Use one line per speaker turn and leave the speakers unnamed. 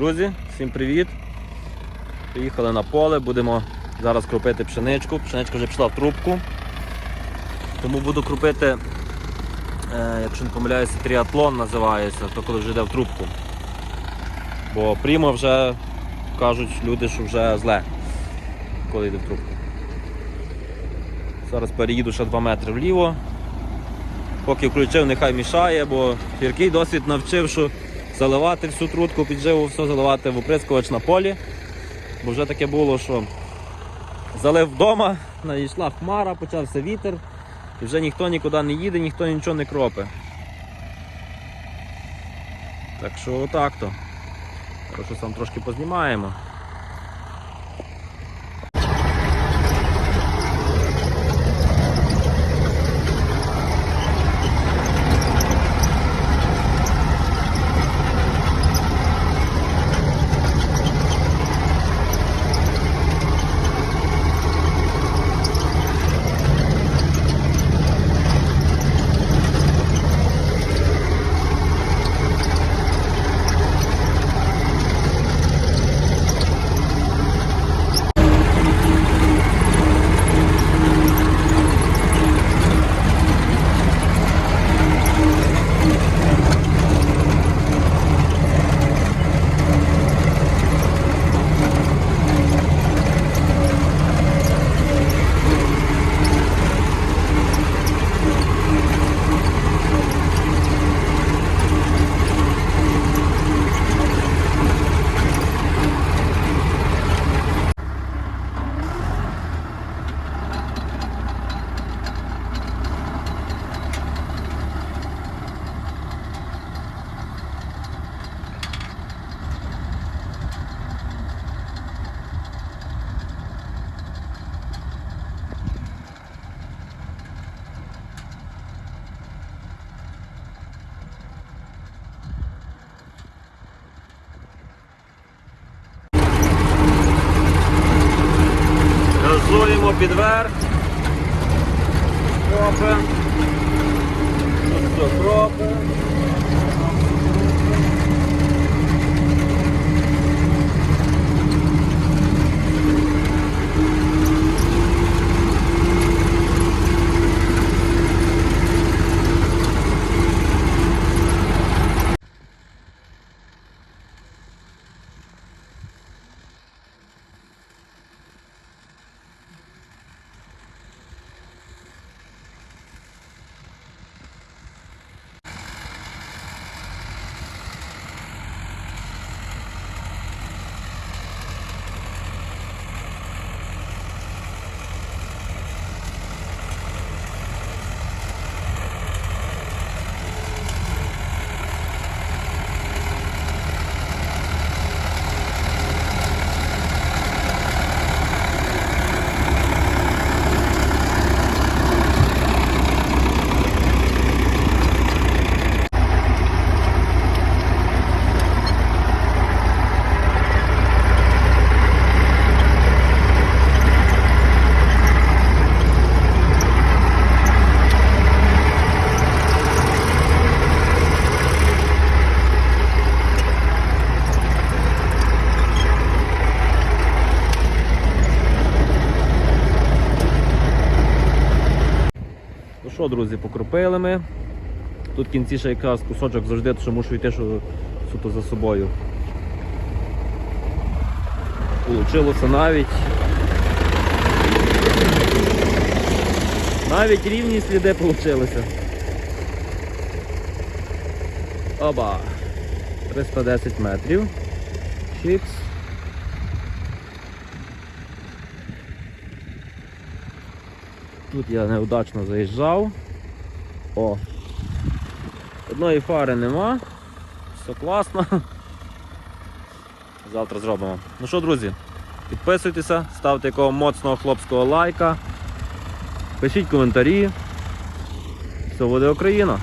Друзі, всім привіт! Приїхали на поле, будемо зараз кропити пшеничку. Пшеничка вже пішла в трубку. Тому буду кропити, е, якщо не помиляюся, тріатлон називається, то коли вже йде в трубку. Бо прімо вже кажуть люди, що вже зле, коли йде в трубку. Зараз переїду ще 2 метри вліво. Поки включив, нехай мішає, бо гіркий досвід навчив, що заливати всю трутку підживу, все заливати в оприскувач на полі. Бо вже таке було, що залив вдома, надійшла хмара, почався вітер, і вже ніхто нікуди не їде, ніхто нічого не кропи. Так що отак то. Хорошо сам трошки познімаємо. Газуємо під верх. Кропи. Тут кропи. Що, друзі, покропили ми. Тут кінці ще якраз кусочок завжди, що мушу йти що суто за собою. Получилося навіть. Навіть рівні сліди получилися. Оба. 310 метрів. Чікс. Тут я неудачно заїжджав. О! Одної фари нема. Все класно. Завтра зробимо. Ну що, друзі, підписуйтеся, ставте якого моцного хлопського лайка. Пишіть коментарі. Все буде Україна!